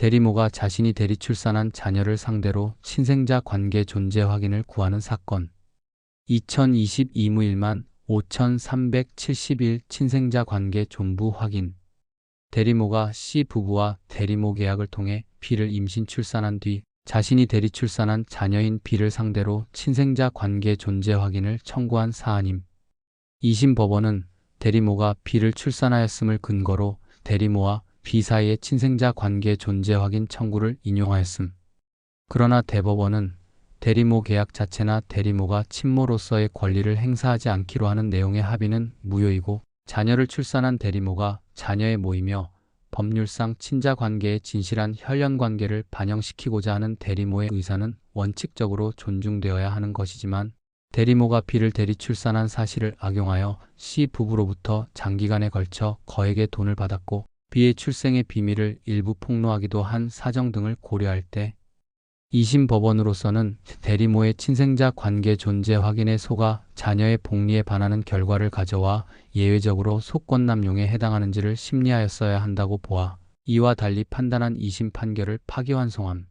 대리모가 자신이 대리 출산한 자녀를 상대로 친생자 관계 존재 확인을 구하는 사건. 2022 무일만 5371 친생자 관계 존부 확인. 대리모가 C 부부와 대리모 계약을 통해 B를 임신 출산한 뒤 자신이 대리 출산한 자녀인 B를 상대로 친생자 관계 존재 확인을 청구한 사안임. 2심 법원은 대리모가 B를 출산하였음을 근거로 대리모와 B 사이의 친생자 관계 존재 확인 청구를 인용하였음. 그러나 대법원은 대리모 계약 자체나 대리모가 친모로서의 권리를 행사하지 않기로 하는 내용의 합의는 무효이고 자녀를 출산한 대리모가 자녀의 모이며 법률상 친자 관계의 진실한 혈연 관계를 반영시키고자 하는 대리모의 의사는 원칙적으로 존중되어야 하는 것이지만 대리모가 B를 대리 출산한 사실을 악용하여 C 부부로부터 장기간에 걸쳐 거액의 돈을 받았고 B의 출생의 비밀을 일부 폭로하기도 한 사정 등을 고려할 때 2심 법원으로서는 대리모의 친생자 관계 존재 확인에 속아 자녀의 복리에 반하는 결과를 가져와 예외적으로 속권남용에 해당하는지를 심리하였어야 한다고 보아 이와 달리 판단한 2심 판결을 파기환송함.